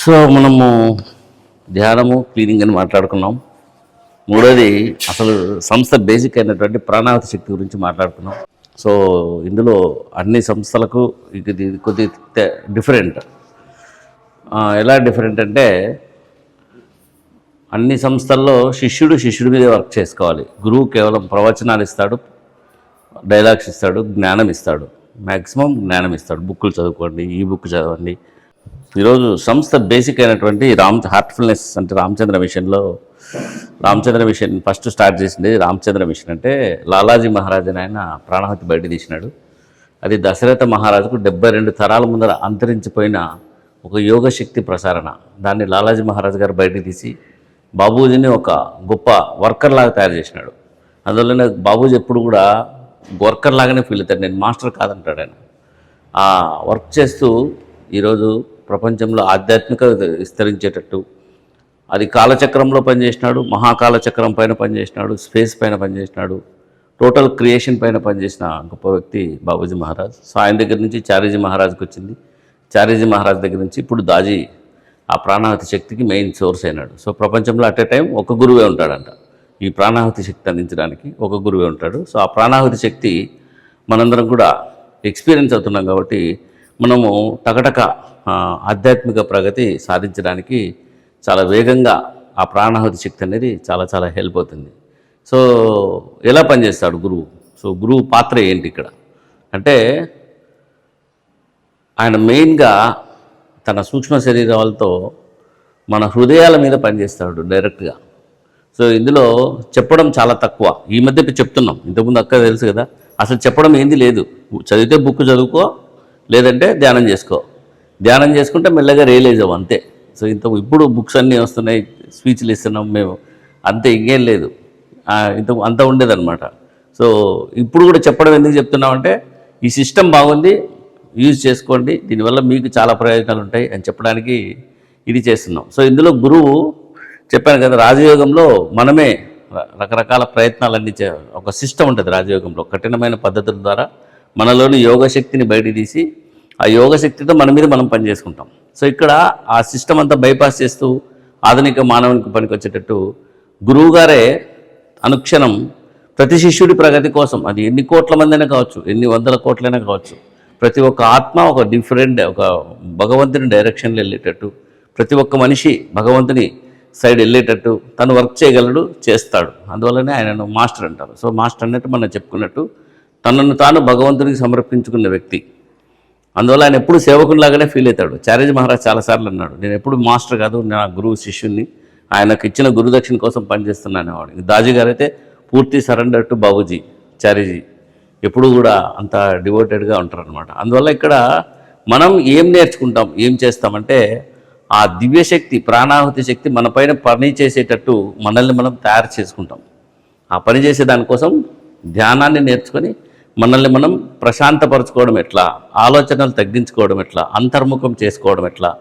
So మనము ధ్యానము cleaning అని మాట్లాడుకున్నాం. మూడోది అసలు సంస్థ బేసిక్ అయినటువంటి ప్రాణావతి శక్తి గురించి మాట్లాడుకున్నాం. సో ఇందులో అన్ని సంస్థలకు ఇది ఇది కొద్ది డిఫరెంట్ ఎలా డిఫరెంట్ అంటే అన్ని సంస్థల్లో శిష్యుడు శిష్యుడి మీదే వర్క్ చేసుకోవాలి. గురువు కేవలం ప్రవచనాలు ఇస్తాడు డైలాగ్స్ ఇస్తాడు జ్ఞానం ఇస్తాడు. మ్యాక్సిమం జ్ఞానం ఇస్తాడు. బుక్కులు చదువుకోండి ఈ బుక్ చదవండి ఈరోజు సంస్థ బేసిక్ అయినటువంటి రామ్ హార్ట్ఫుల్నెస్ అంటే రామచంద్ర మిషన్లో రామచంద్ర మిషన్ ఫస్ట్ స్టార్ట్ చేసింది రామచంద్ర మిషన్ అంటే లాలాజీ మహారాజ్ అని ఆయన ప్రాణహత్య బయట తీసినాడు. అది దశరథ మహారాజుకు డెబ్బై రెండు తరాల ముందర అంతరించిపోయిన ఒక యోగ శక్తి ప్రసారణ. దాన్ని లాలాజీ మహారాజ్ గారు బయటకు తీసి బాబూజీని ఒక గొప్ప వర్కర్ లాగా తయారు చేసినాడు. అందువల్లనే బాబూజీ ఎప్పుడు కూడా వర్కర్ లాగానే ఫీల్ అవుతాడు. నేను మాస్టర్ కాదంటాడు ఆయన. ఆ వర్క్ చేస్తూ ఈరోజు ప్రపంచంలో ఆధ్యాత్మిక విస్తరించేటట్టు. అది కాలచక్రంలో పనిచేసినాడు మహాకాలచక్రం పైన పనిచేసినాడు స్పేస్ పైన పనిచేసినాడు టోటల్ క్రియేషన్ పైన పనిచేసిన గొప్ప వ్యక్తి బాబూజీ మహారాజ్. సో ఆయన దగ్గర నుంచి చారీజీ మహారాజ్కి వచ్చింది. చారీజీ మహారాజ్ దగ్గర నుంచి ఇప్పుడు దాజీ ఆ ప్రాణాహతి శక్తికి మెయిన్ సోర్స్ అయినాడు. సో ప్రపంచంలో అట్ ఏ టైం ఒక గురువే ఉంటాడంట. ఈ ప్రాణాహుతి శక్తి అందించడానికి ఒక గురువే ఉంటాడు. సో ఆ ప్రాణాహుతి శక్తి మనందరం కూడా ఎక్స్పీరియన్స్ అవుతున్నాం కాబట్టి మనము టకటక ఆధ్యాత్మిక ప్రగతి సాధించడానికి చాలా వేగంగా ఆ ప్రాణాహుతి శక్తి అనేది చాలా చాలా హెల్ప్ అవుతుంది. సో ఎలా పనిచేస్తాడు గురువు? సో గురువు పాత్ర ఏంటి ఇక్కడ? అంటే ఆయన మెయిన్గా తన సూక్ష్మ శరీరాలతో మన హృదయాల మీద పనిచేస్తాడు డైరెక్ట్గా. సో ఇందులో చెప్పడం చాలా తక్కువ. ఈ మధ్య చెప్తున్నాం. ఇంతకుముందు అక్క తెలుసు కదా అసలు చెప్పడం ఏంది లేదు. చదివితే బుక్ చదువుకో లేదంటే ధ్యానం చేసుకో. ధ్యానం చేసుకుంటే మెల్లగా రియలైజ్ అవ్వు అంతే. సో ఇంత ఇప్పుడు బుక్స్ అన్నీ వస్తున్నాయి స్పీచ్లు ఇస్తున్నాం మేము. అంతే ఇంకేం లేదు. ఇంత అంత ఉండేదన్నమాట. సో ఇప్పుడు కూడా చెప్పడం ఎందుకు చెప్తున్నామంటే ఈ సిస్టమ్ బాగుంది యూజ్ చేసుకోండి. దీనివల్ల మీకు చాలా ప్రయోజనాలు ఉంటాయి అని చెప్పడానికి ఇది చేస్తున్నాం. సో ఇందులో గురువు చెప్పాను కదా రాజయోగంలో మనమే రకరకాల ప్రయత్నాలన్నీ చే ఒక సిస్టమ్ ఉంటుంది రాజయోగంలో కఠినమైన పద్ధతుల ద్వారా మనలోని యోగ శక్తిని బయట తీసి ఆ యోగ శక్తితో మన మీద మనం పనిచేసుకుంటాం సో ఇక్కడ ఆ సిస్టమ్ అంతా బైపాస్ చేస్తూ ఆధునిక మానవునికి పనికొచ్చేటట్టు గురువుగారే అనుక్షణం ప్రతి శిష్యుడి ప్రగతి కోసం అది ఎన్ని కోట్ల మందైనా కావచ్చు ఎన్ని వందల కోట్లైనా కావచ్చు ప్రతి ఒక్క ఆత్మ ఒక డిఫరెంట్ ఒక భగవంతుని డైరెక్షన్లో వెళ్ళేటట్టు ప్రతి ఒక్క మనిషి భగవంతుని సైడ్ వెళ్ళేటట్టు తను వర్క్ చేయగలడు చేస్తాడు. అందువల్లనే ఆయనను మాస్టర్ అంటారు. సో మాస్టర్ అన్నట్టు మనం చెప్పుకున్నట్టు తనను తాను భగవంతునికి సమర్పించుకున్న వ్యక్తి. అందువల్ల ఆయన ఎప్పుడు సేవకునిలాగానే ఫీల్ అవుతాడు. చారేజ్ మహారాజ్ చాలాసార్లు అన్నాడు నేను ఎప్పుడు మాస్టర్ కాదు నా గురువు శిష్యుని ఆయనకు ఇచ్చిన గురుదక్షిణ కోసం పనిచేస్తున్నాను వాడు దాజీ గారు అయితే పూర్తి సరెండర్ టు బాబుజీ చారీజీ ఎప్పుడు కూడా అంత డివోటెడ్గా ఉంటారనమాట అందువల్ల ఇక్కడ మనం ఏం నేర్చుకుంటాం ఏం చేస్తామంటే ఆ దివ్యశక్తి ప్రాణాహుతి శక్తి మన పైన పని చేసేటట్టు మనల్ని మనం తయారు చేసుకుంటాం. ఆ పని చేసే దానికోసం ధ్యానాన్ని నేర్చుకొని మనల్ని మనం ప్రశాంతపరచుకోవడం ఎట్లా? ఆలోచనలు తగ్గించుకోవడం ఎట్లా? అంతర్ముఖం చేసుకోవడం ఎట్లా?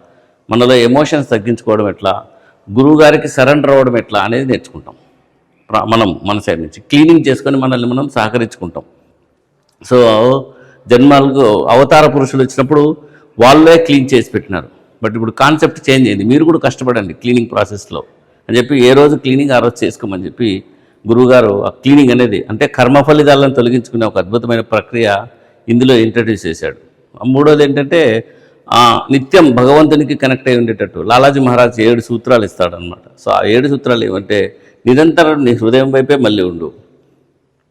మనలో ఎమోషన్స్ తగ్గించుకోవడం ఎట్లా? గురువుగారికి సరెండర్ అవ్వడం ఎట్లా? అనేది నేర్చుకుంటాం. మనం మన సైడ్ నుంచి. క్లీనింగ్ చేసుకొని మనల్ని మనం సహకరించుకుంటాం. సో జన్మాలకు అవతార పురుషులు వచ్చినప్పుడు వాళ్ళే క్లీన్ చేసి పెట్టినారు. బట్ ఇప్పుడు కాన్సెప్ట్ చేంజ్ అయింది. మీరు కూడా కష్టపడండి క్లీనింగ్ ప్రాసెస్లో. అని చెప్పి ఏ రోజు క్లీనింగ్ ఆ రోజు చేసుకోమని చెప్పి గురువుగారు ఆ క్లీనింగ్ అనేది అంటే కర్మ ఫలితాలను తొలగించుకునే ఒక అద్భుతమైన ప్రక్రియ ఇందులో ఇంట్రడ్యూస్ చేశాడు. ఆ మూడోది ఏంటంటే ఆ, నిత్యం భగవంతునికి కనెక్ట్ అయి ఉండేటట్టు లాలాజీ మహారాజ్ ఏడు సూత్రాలు ఇస్తాడనమాట సో ఆ ఏడు సూత్రాలు ఏమంటే నిరంతరం నీ హృదయం వైపే మళ్ళీ ఉండు.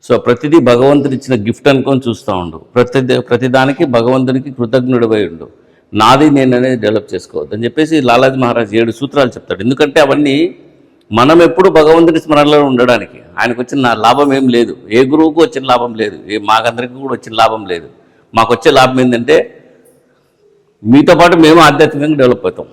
సో ప్రతిదీ భగవంతుడు ఇచ్చిన గిఫ్ట్ అనుకొని చూస్తూ ఉండు. ప్రతి ప్రతిదానికి భగవంతునికి కృతజ్ఞుడిపై ఉండు. నాది నేను అనేది డెవలప్ చేసుకోవద్దు అని చెప్పేసి లాలాజీ మహారాజ్ ఏడు సూత్రాలు చెప్తాడు. ఎందుకంటే అవన్నీ మనం ఎప్పుడు భగవంతుడి స్మరణలో ఉండడానికి. ఆయనకు వచ్చిన లాభం ఏం లేదు. ఏ గురువుకు వచ్చిన లాభం లేదు. ఏ మాకందరికీ కూడా వచ్చిన లాభం లేదు. మాకు వచ్చే లాభం ఏంటంటే మీతో పాటు మేము ఆధ్యాత్మికంగా డెవలప్ అవుతాం.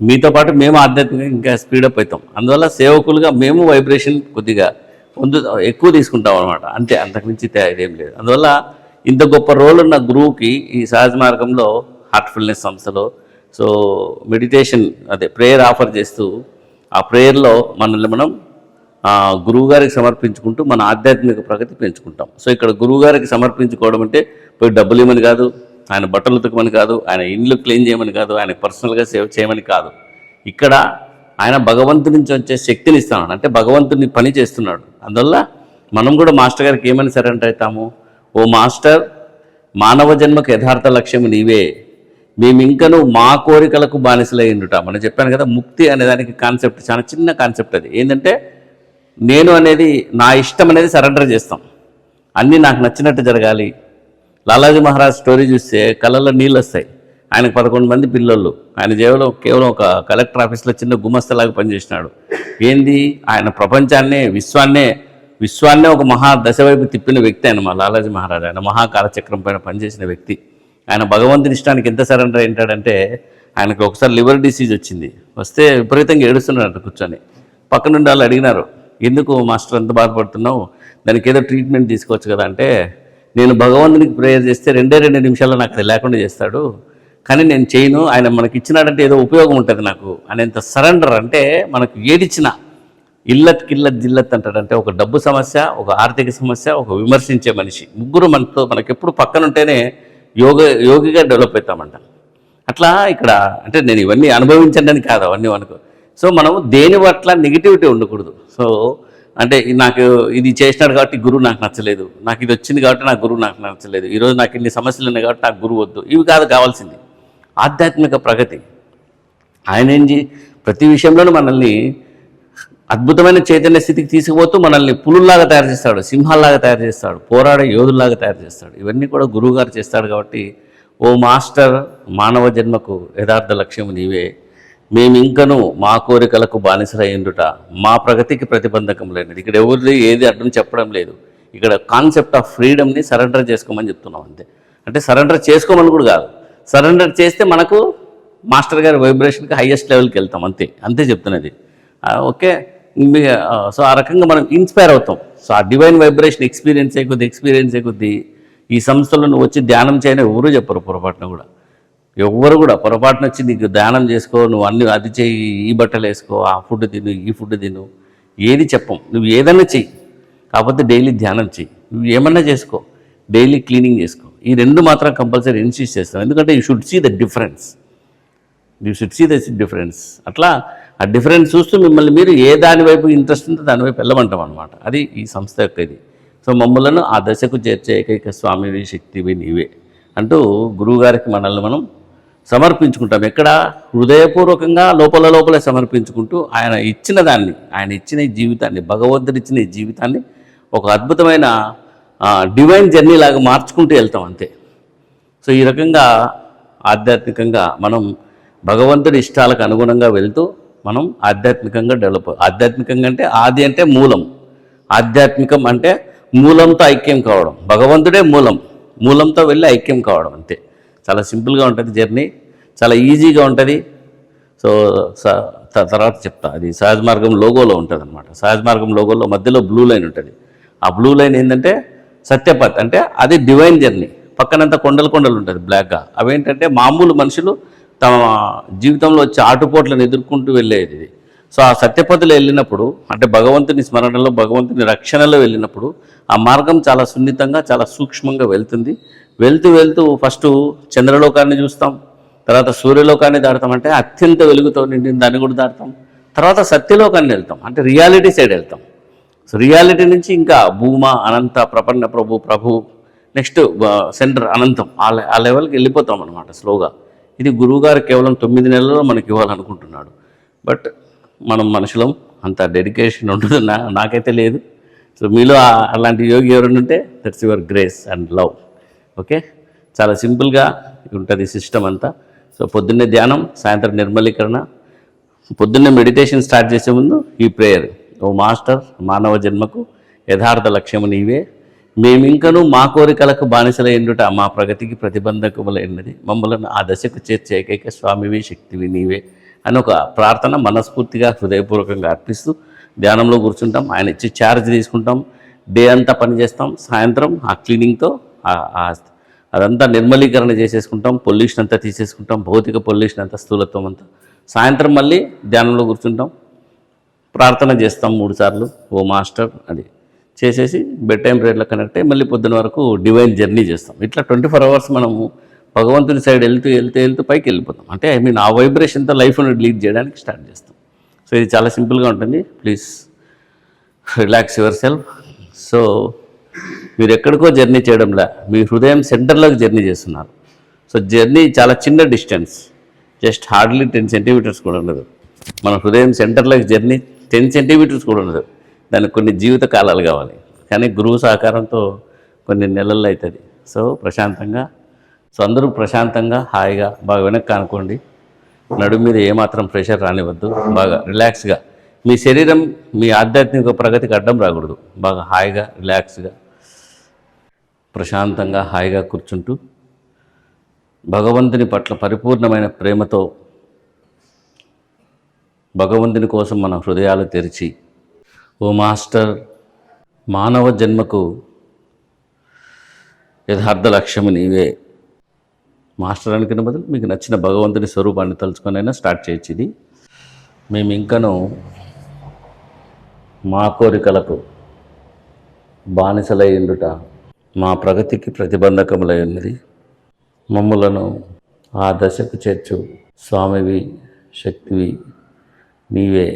మీతో పాటు మేము ఆధ్యాత్మికంగా ఇంకా స్పీడప్ అవుతాం. అందువల్ల సేవకులుగా మేము వైబ్రేషన్ కొద్దిగా పొందు ఎక్కువ తీసుకుంటాం అనమాట అంతే అంతకుమించి ఇదేం లేదు. అందువల్ల ఇంత గొప్ప రోల్ ఉన్న గురువుకి ఈ సహజ మార్గంలో హార్ట్ఫుల్నెస్ సంస్థలో సో మెడిటేషన్ అదే ప్రేయర్ ఆఫర్ చేస్తూ ఆ ప్రేయర్లో మనల్ని మనం గురువుగారికి సమర్పించుకుంటూ మన ఆధ్యాత్మిక ప్రగతి పెంచుకుంటాం. సో ఇక్కడ గురువుగారికి సమర్పించుకోవడం అంటే పోయి డబ్బులు ఇవ్వమని కాదు ఆయన బట్టలు ఉతకమని కాదు ఆయన ఇండ్లు క్లీన్ చేయమని కాదు ఆయన పర్సనల్గా సేవ్ చేయమని కాదు. ఇక్కడ ఆయన భగవంతుడి నుంచి వచ్చే శక్తిని ఇస్తున్నాడు. అంటే భగవంతుని పని చేస్తున్నాడు. అందువల్ల మనం కూడా మాస్టర్ గారికి ఏమని సరెండర్ అవుతాము? ఓ మాస్టర్ మానవ జన్మకు యథార్థ లక్ష్యం నీవే. మేమింకను మా కోరికలకు బానిసలయ్యుండుట. మనం చెప్పాను కదా ముక్తి అనే దానికి కాన్సెప్ట్ చాలా చిన్న కాన్సెప్ట్ అది. ఏంటంటే నేను అనేది నా ఇష్టం అనేది సరెండర్ చేస్తాం. అన్నీ నాకు నచ్చినట్టు జరగాలి. లాలాజీ మహారాజ్ స్టోరీ చూస్తే కళ్ళల్లో నీళ్ళు వస్తాయి ఆయనకు పదకొండు మంది పిల్లలు ఆయన జేబులో కేవలం ఒక కలెక్టర్ ఆఫీస్లో చిన్న గుమస్తలాగా పనిచేసినాడు. ఏంది? ఆయన ప్రపంచాన్నే విశ్వాన్నే విశ్వాన్నే ఒక మహా దశ వైపు తిప్పిన వ్యక్తి ఆయన మా లాలాజీ మహారాజ్. ఆయన మహాకాలచక్రం పైన పనిచేసిన వ్యక్తి. ఆయన భగవంతుని ఇష్టానికి ఎంత సరెండర్ ఏంటాడంటే ఆయనకు ఒకసారి లివర్ డిసీజ్ వచ్చింది. వస్తే విపరీతంగా ఏడుస్తున్నాడు కూర్చొని. పక్క నుండి వాళ్ళు అడిగినారు ఎందుకు మాస్టర్ ఎంత బాధపడుతున్నావు? దానికి ఏదో ట్రీట్మెంట్ తీసుకోవచ్చు కదా అంటే నేను భగవంతునికి ప్రేయర్ చేస్తే రెండే రెండు నిమిషాల్లో నాకు అది లేకుండా చేస్తాడు. కానీ నేను చేయను ఆయన మనకి ఇచ్చినాడంటే ఏదో ఉపయోగం ఉంటుంది నాకు. అనేంత సరెండర్ అంటే మనకు ఏడిచ్చిన ఇల్లత్ కిల్లత్ జిల్లత్ అంటాడంటే ఒక డబ్బు సమస్య ఒక ఆర్థిక సమస్య ఒక విమర్శించే మనిషి. ముగ్గురు మనతో మనకెప్పుడు పక్కన ఉంటేనే యోగ యోగిగా డెవలప్ అవుతామంట అట్లా ఇక్కడ అంటే నేను ఇవన్నీ అనుభవించండి కాదు అవన్నీ అనుకో సో మనం దేని పట్ల నెగిటివిటీ ఉండకూడదు. సో అంటే నాకు ఇది చేసినాడు కాబట్టి గురువు నాకు నచ్చలేదు. నాకు ఇది వచ్చింది కాబట్టి నాకు గురువు నాకు నచ్చలేదు. ఈరోజు నాకు ఇన్ని సమస్యలు ఉన్నాయి కాబట్టి నాకు గురువు వద్దు. ఇవి కాదు కావాల్సింది. ఆధ్యాత్మిక ప్రగతి. ఆయన ఏంటి ప్రతి విషయంలోనూ మనల్ని అద్భుతమైన చైతన్య స్థితికి తీసుకుపోతూ మనల్ని పులుల్లాగా తయారు చేస్తాడు సింహాల్లాగా తయారు చేస్తాడు పోరాడే యోధుల్లాగా తయారు చేస్తాడు. ఇవన్నీ కూడా గురువుగారు చేస్తాడు కాబట్టి ఓ మాస్టర్ మానవ జన్మకు యథార్థ లక్ష్యం నీవే. మేమింకను మా కోరికలకు బానిసలయ్యుండుట మా ప్రగతికి ప్రతిబంధకం లేనిది. ఇక్కడ ఎవరిది ఏది అర్థం చెప్పడం లేదు. ఇక్కడ కాన్సెప్ట్ ఆఫ్ ఫ్రీడమ్ని సరెండర్ చేసుకోమని చెప్తున్నాం అంతే. అంటే సరెండర్ చేసుకోమని కూడా కాదు. సరెండర్ చేస్తే మనకు మాస్టర్ గారి వైబ్రేషన్కి హైయెస్ట్ లెవెల్కి వెళ్తాం అంతే. అంతే చెప్తున్నది. ఓకే. సో ఆ రకంగా మనం ఇన్స్పైర్ అవుతాం. సో ఆ డివైన్ వైబ్రేషన్ ఎక్స్పీరియన్స్ అయ్యే కొద్ది ఎక్స్పీరియన్స్ అయ్యే కొద్ది ఈ సంస్థలో నువ్వు వచ్చి ధ్యానం చేయని ఎవరు చెప్పరు పొరపాటున కూడా. ఎవ్వరు కూడా పొరపాటున వచ్చి నీకు ధ్యానం చేసుకో నువ్వు అన్ని అది చెయ్యి ఈ బట్టలు వేసుకో ఆ ఫుడ్ తిను ఈ ఫుడ్ తిను ఏది చెప్పం. నువ్వు ఏదైనా చెయ్యి. కాకపోతే డైలీ ధ్యానం చెయ్యి. నువ్వు ఏమన్నా చేసుకో. డైలీ క్లీనింగ్ చేసుకో. ఈ రెండు మాత్రం కంపల్సరీ ఇన్సిస్ట్ చేస్తాం. ఎందుకంటే you should see the difference you should see the difference అట్లా ఆ డిఫరెన్స్ చూస్తూ మిమ్మల్ని మీరు ఏ దాని వైపు ఇంట్రెస్ట్ ఉందో దాని వైపు వెళ్ళమంటాం అనమాట అది ఈ సంస్థ యొక్క ఇది. సో మమ్మలను ఆ దశకు చేర్చే ఏకైక స్వామివి శక్తివి నీవే అంటూ గురువుగారికి మనల్ని మనం సమర్పించుకుంటాం. ఎక్కడ? హృదయపూర్వకంగా లోపల లోపలే సమర్పించుకుంటూ ఆయన ఇచ్చిన దాన్ని ఆయన ఇచ్చిన ఈ జీవితాన్ని భగవంతుడు ఇచ్చిన ఈ జీవితాన్ని ఒక అద్భుతమైన డివైన్ జర్నీ లాగా మార్చుకుంటూ వెళ్తాం అంతే. సో ఈ రకంగా ఆధ్యాత్మికంగా మనం భగవంతుడి ఇష్టాలకు అనుగుణంగా వెళ్తూ మనం ఆధ్యాత్మికంగా డెవలప్ ఆధ్యాత్మికంగా అంటే ఆది అంటే మూలం. ఆధ్యాత్మికం అంటే మూలంతో ఐక్యం కావడం. భగవంతుడే మూలం. మూలంతో వెళ్ళి ఐక్యం కావడం అంతే. చాలా సింపుల్గా ఉంటుంది జర్నీ. చాలా ఈజీగా ఉంటుంది. సో తర్వాత చెప్తా. అది సహజ మార్గం లోగోలో ఉంటుంది అనమాట సహజ మార్గం లోగోలో మధ్యలో బ్లూ లైన్ ఉంటుంది. ఆ బ్లూ లైన్ ఏంటంటే సత్యపత్. అంటే అది డివైన్ జర్నీ. పక్కనంతా కొండలు కొండలు ఉంటుంది బ్లాక్గా. అవేంటంటే మామూలు మనుషులు తమ జీవితంలో వచ్చే ఆటుపోట్లను ఎదుర్కొంటూ వెళ్ళేది ఇది. సో ఆ సత్యపథులు వెళ్ళినప్పుడు అంటే భగవంతుని స్మరణలో భగవంతుని రక్షణలో వెళ్ళినప్పుడు ఆ మార్గం చాలా సున్నితంగా చాలా సూక్ష్మంగా వెళ్తుంది. వెళ్తూ వెళ్తూ ఫస్ట్ చంద్రలోకాన్ని చూస్తాం తర్వాత సూర్యలోకాన్ని దాడతాం అంటే అత్యంత వెలుగుతో నిండిన దాన్ని కూడా దాడతాం తర్వాత సత్యలోకాన్ని వెళ్తాం అంటే రియాలిటీ సైడ్ వెళ్తాం. సో రియాలిటీ నుంచి ఇంకా భూమ అనంత ప్రపన్న ప్రభు ప్రభు నెక్స్ట్ సెంటర్ అనంతం ఆ ఆ లెవెల్కి వెళ్ళిపోతాం అనమాట స్లోగా. ఇది గురువుగారు కేవలం తొమ్మిది నెలల్లో మనకి ఇవ్వాలనుకుంటున్నాడు. బట్ మనం మనుషులం అంత డెడికేషన్ ఉంటుంది. నా నాకైతే లేదు. సో మీలో అలాంటి యోగి ఎవరైనా ఉంటే that's your grace and love okay చాలా సింపుల్గా ఉంటుంది సిస్టమ్ అంతా. సో పొద్దున్నే ధ్యానం సాయంత్రం నిర్మలీకరణ. పొద్దున్నే మెడిటేషన్ స్టార్ట్ చేసే ముందు ఈ ప్రేయర్ ఓ మాస్టర్ మానవ జన్మకు యథార్థ లక్ష్యము నీవే. మేమింకను మా కోరికలకు బానిసలైండుట మా ప్రగతికి ప్రతిబంధకములైనది మమ్మల్ని ఆ దశకు చేర్చే ఏకైక స్వామివే శక్తివి నీవే అని ఒక ప్రార్థన మనస్ఫూర్తిగా హృదయపూర్వకంగా అర్పిస్తూ ధ్యానంలో కూర్చుంటాం. ఆయన ఇచ్చి ఛార్జ్ తీసుకుంటాం. డే అంతా పని చేస్తాం. సాయంత్రం ఆ క్లీనింగ్తో అదంతా నిర్మలీకరణ చేసేసుకుంటాం. పొల్యూషన్ అంతా తీసేసుకుంటాం. భౌతిక పొల్యూషన్ అంతా స్థూలత్వం అంతా. సాయంత్రం మళ్ళీ ధ్యానంలో కూర్చుంటాం. ప్రార్థన చేస్తాం మూడు సార్లు. ఓ మాస్టర్ అది చేసేసి బెడ్ టైం ప్రేయర్లో కనెక్ట్ అయ్యి మళ్ళీ పొద్దున వరకు డివైన్ జర్నీ చేస్తాం. ఇట్లా ట్వంటీ ఫోర్ అవర్స్ మనము భగవంతుని సైడ్ వెళ్తూ వెళ్తూ వెళ్తూ పైకి వెళ్ళిపోతాం. అంటే ఐ మీన్ ఆ వైబ్రేషన్తో లైఫ్ను లీడ్ చేయడానికి స్టార్ట్ చేస్తాం. సో ఇది చాలా సింపుల్గా ఉంటుంది. Please relax yourself. సో మీరు ఎక్కడికో జర్నీ చేయడంలా మీ హృదయం సెంటర్లోకి జర్నీ చేస్తున్నారు. సో జర్నీ చాలా చిన్న distance just hardly ten centimetres కూడా ఉండదు. మన హృదయం సెంటర్లోకి జర్నీ టెన్ సెంటీమీటర్స్ కూడా ఉండదు. దానికి కొన్ని జీవిత కాలాలు కావాలి. కానీ గురువు సహకారంతో కొన్ని నెలల్లో అవుతుంది సో ప్రశాంతంగా సో అందరూ ప్రశాంతంగా హాయిగా బాగా వెనక్కి అనుకోండి నడుము మీద ఏమాత్రం ప్రెషర్ రానివ్వద్దు. బాగా రిలాక్స్గా. మీ శరీరం మీ ఆధ్యాత్మిక ప్రగతికి అడ్డం రాకూడదు. బాగా హాయిగా రిలాక్స్గా ప్రశాంతంగా హాయిగా కూర్చుంటూ భగవంతుని పట్ల పరిపూర్ణమైన ప్రేమతో భగవంతుని కోసం మన హృదయాలు తెరిచి ఓ మాస్టర్ మానవ జన్మకు యథార్థ లక్ష్యము నీవే. మాస్టర్ అనుకున్న బదులు మీకు నచ్చిన భగవంతుని స్వరూపాన్ని తలుచుకొనైనా స్టార్ట్ చేయొచ్చు ఇది. మేము ఇంకను మా కోరికలకు బానిసలై ఉండుట మా ప్రగతికి ప్రతిబంధకములై ఉన్నది. మమ్ములను ఆ దశకు చేర్చు స్వామివి శక్తివి నీవే.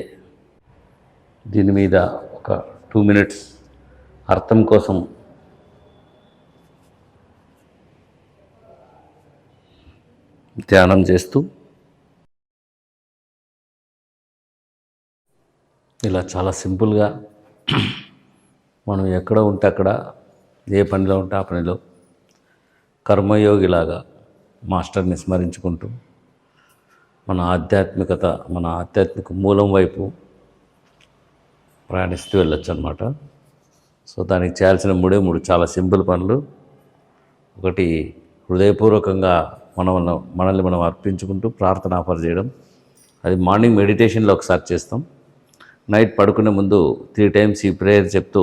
దీని మీద ఒక టూ మినిట్స్ అర్థం కోసం ధ్యానం చేస్తూ ఇలా చాలా సింపుల్గా మనం ఎక్కడ ఉంటే అక్కడ ఏ పనిలో ఉంటే ఆ పనిలో కర్మయోగిలాగా మాస్టర్ని స్మరించుకుంటూ మన ఆధ్యాత్మికత మన ఆధ్యాత్మిక మూలం వైపు ప్రయాణిస్తూ వెళ్ళొచ్చు అనమాట సో దానికి చేయాల్సిన మూడే మూడు చాలా సింపుల్ పనులు. ఒకటి హృదయపూర్వకంగా మనం మనల్ని మనం అర్పించుకుంటూ ప్రార్థన ఆఫర్ చేయడం. అది మార్నింగ్ మెడిటేషన్లో ఒకసారి చేస్తాం. నైట్ పడుకునే ముందు త్రీ టైమ్స్ ఈ ప్రేయర్ చెప్తూ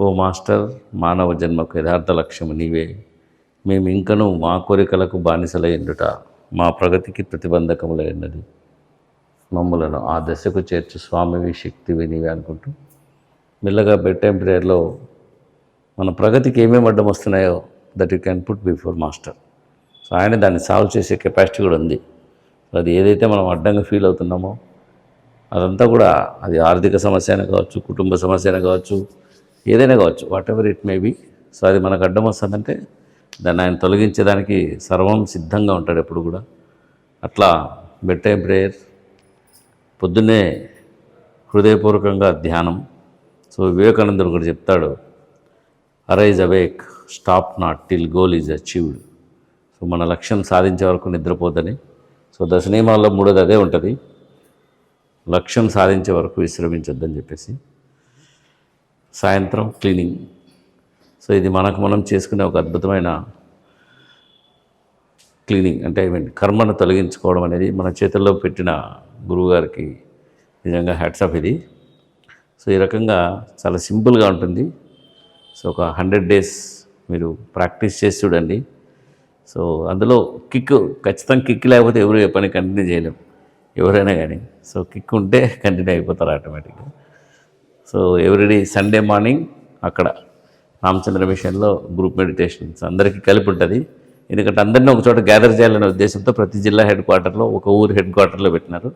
ఓ మాస్టర్ మానవ జన్మకు యథార్థ లక్ష్యం నీవే. మేము ఇంకను మా కోరికలకు బానిసలైండుట మా ప్రగతికి ప్రతిబంధకములైనది మమ్మలను ఆ దశకు చేర్చు స్వామివి శక్తివి నీవే అనుకుంటూ మెల్లగా బెడ్ టైం ప్రేయర్లో మన ప్రగతికి ఏమేమి అడ్డం వస్తున్నాయో that you can put before master so ఆయన దాన్ని సాల్వ్ చేసే కెపాసిటీ కూడా ఉంది. అది ఏదైతే మనం అడ్డంగా ఫీల్ అవుతున్నామో అదంతా కూడా అది ఆర్థిక సమస్య అయినా కావచ్చు కుటుంబ సమస్య అయినా కావచ్చు ఏదైనా కావచ్చు whatever it may be so అది మనకు అడ్డం వస్తుందంటే దాన్ని ఆయన తొలగించేదానికి సర్వం సిద్ధంగా ఉంటాడు ఎప్పుడు కూడా. అట్లా బెడ్ టైం ప్రేయర్ పొద్దున్నే హృదయపూర్వకంగా ధ్యానం. సో వివేకానందుడు కూడా చెప్తాడు arise awake stop not till goal is achieved so మన లక్ష్యం సాధించే వరకు నిద్రపోదని సో దశ నియమాల్లో మూడోది అదే ఉంటుంది లక్ష్యం సాధించే వరకు విశ్రమించొద్దని చెప్పేసి. సాయంత్రం క్లీనింగ్. సో ఇది మనకు మనం చేసుకునే ఒక అద్భుతమైన క్లీనింగ్ అంటే ఐ మీన్ కర్మను తొలగించుకోవడం అనేది మన చేతుల్లో పెట్టిన గురువుగారికి నిజంగా హ్యాట్సాప్ ఇది. సో ఈ రకంగా చాలా సింపుల్గా ఉంటుంది. సో ఒక హండ్రెడ్ డేస్ మీరు ప్రాక్టీస్ చేసి చూడండి. సో అందులో కిక్ ఖచ్చితంగా కిక్ లేకపోతే ఎవరు ఏ పని కంటిన్యూ చేయలేం. ఎవరైనా కానీ. సో కిక్ ఉంటే కంటిన్యూ అయిపోతారు ఆటోమేటిక్గా. సో ఎవ్రీడే సండే మార్నింగ్ అక్కడ రామచంద్ర మిషన్లో గ్రూప్ మెడిటేషన్స్ అందరికీ కలిపి ఉంటుంది. ఎందుకంటే అందరినీ ఒక చోట గ్యాదర్ చేయాలనే ఉద్దేశంతో ప్రతి జిల్లా హెడ్ క్వార్టర్లో ఒక ఊరు హెడ్ క్వార్టర్లో పెట్టినారు.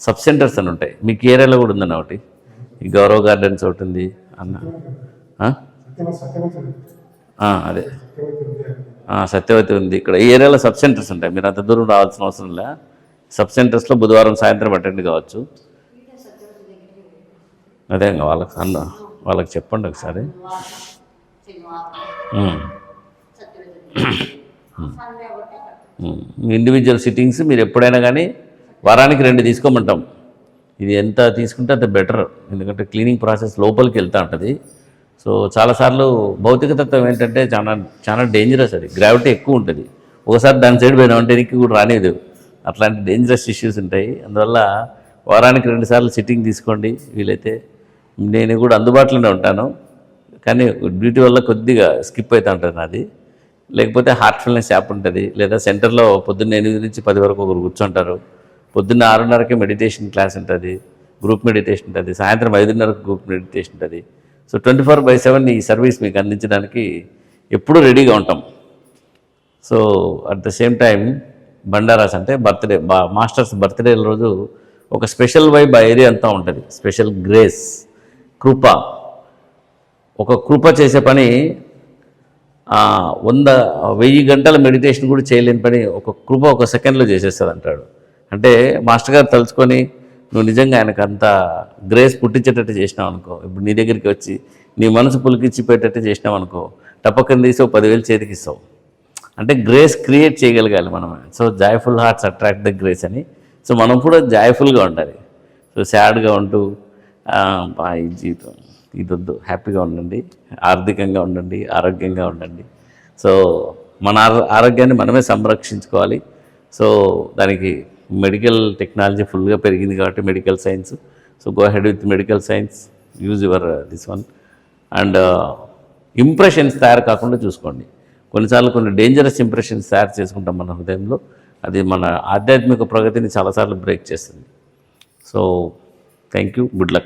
సబ్ సెంటర్స్ అని ఉంటాయి. మీకు ఏరియాలో కూడా ఉందన్న ఒకటి? ఈ గౌరవ్ గార్డెన్స్ ఒకటి ఉంది. అన్న. అదే. సత్యవతి ఉంది. ఇక్కడ ఈ ఏరియాలో సబ్ సెంటర్స్ ఉంటాయి. మీరు అంత దూరం రావాల్సిన అవసరం లే. సబ్ సెంటర్స్లో బుధవారం సాయంత్రం అటెండ్ కావచ్చు. అదే ఇంకా వాళ్ళకి అన్న. వాళ్ళకి చెప్పండి ఒకసారి. Hmm. Hmm. ఇండివిజువల్ సిట్టింగ్స్ మీరు ఎప్పుడైనా కానీ వారానికి రెండు తీసుకోమంటాం. ఇది ఎంత తీసుకుంటే అంత బెటర్ ఎందుకంటే క్లీనింగ్ ప్రాసెస్ లోపలికి వెళ్తూ ఉంటుంది. సో చాలాసార్లు భౌతిక తత్వం ఏంటంటే చాలా చాలా డేంజరస్ అది. గ్రావిటీ ఎక్కువ ఉంటుంది. ఒకసారి దాని సైడ్ పోయినామంటే వెనక్కి కూడా రాలేదు అట్లాంటి డేంజరస్ ఇష్యూస్ ఉంటాయి. అందువల్ల వారానికి రెండుసార్లు సిట్టింగ్ తీసుకోండి వీలైతే. నేను కూడా అందుబాటులోనే ఉంటాను. కానీ డ్యూటీ వల్ల కొద్దిగా స్కిప్ అవుతూ ఉంటుంది నాది. లేకపోతే హార్ట్ఫుల్నెస్ యాప్ ఉంటుంది. లేదా సెంటర్లో పొద్దున్న ఎనిమిది నుంచి పది వరకు ఒకరు కూర్చుంటారు. పొద్దున్న ఆరున్నరకి మెడిటేషన్ క్లాస్ ఉంటుంది. గ్రూప్ మెడిటేషన్ ఉంటుంది. సాయంత్రం ఐదున్నరకు గ్రూప్ మెడిటేషన్ ఉంటుంది. So twenty four by seven ఈ సర్వీస్ మీకు అందించడానికి ఎప్పుడూ రెడీగా ఉంటాం. So at the same time బండారాస్ అంటే బర్త్డే బా మాస్టర్స్ బర్త్డే రోజు ఒక స్పెషల్ వైబ్ ఆ ఏరియా అంతా ఉంటుంది. స్పెషల్ గ్రేస్ కృప. ఒక కృప చేసే పని వంద వెయ్యి గంటల మెడిటేషన్ కూడా చేయలేని పని ఒక కృప ఒక సెకండ్లో చేసేస్తుంది అంటాడు అంటే మాస్టర్ గారు తలుచుకొని నువ్వు నిజంగా ఆయనకు అంత గ్రేస్ పుట్టించేటట్టు చేసినావు అనుకో ఇప్పుడు నీ దగ్గరికి వచ్చి నీ మనసు పులికిచ్చిపోయేటట్టు చేసినావు అనుకో టపక్కన తీసి ఒక పదివేలు చేతికి ఇస్తావు. అంటే గ్రేస్ క్రియేట్ చేయగలగాలి మనం. So joyful hearts attract the grace అని. సో మనం కూడా జాయ్ఫుల్గా ఉండాలి. సో సాడ్గా ఉంటూ ఈ జీవితం. ఇది వద్దు హ్యాపీగా ఉండండి. ఆర్థికంగా ఉండండి. ఆరోగ్యంగా ఉండండి. సో మన ఆరోగ్యాన్ని మనమే సంరక్షించుకోవాలి. సో దానికి మెడికల్ టెక్నాలజీ ఫుల్గా పెరిగింది కాబట్టి medical science. So go ahead with medical science. Use your uh, this one. And uh, impressions తయారు కాకుండా చూసుకోండి. కొన్నిసార్లు కొన్ని డేంజరస్ ఇంప్రెషన్స్ తయారు చేసుకుంటాం మన హృదయంలో. అది మన ఆధ్యాత్మిక ప్రగతిని చాలాసార్లు బ్రేక్ చేస్తుంది. So thank you good luck.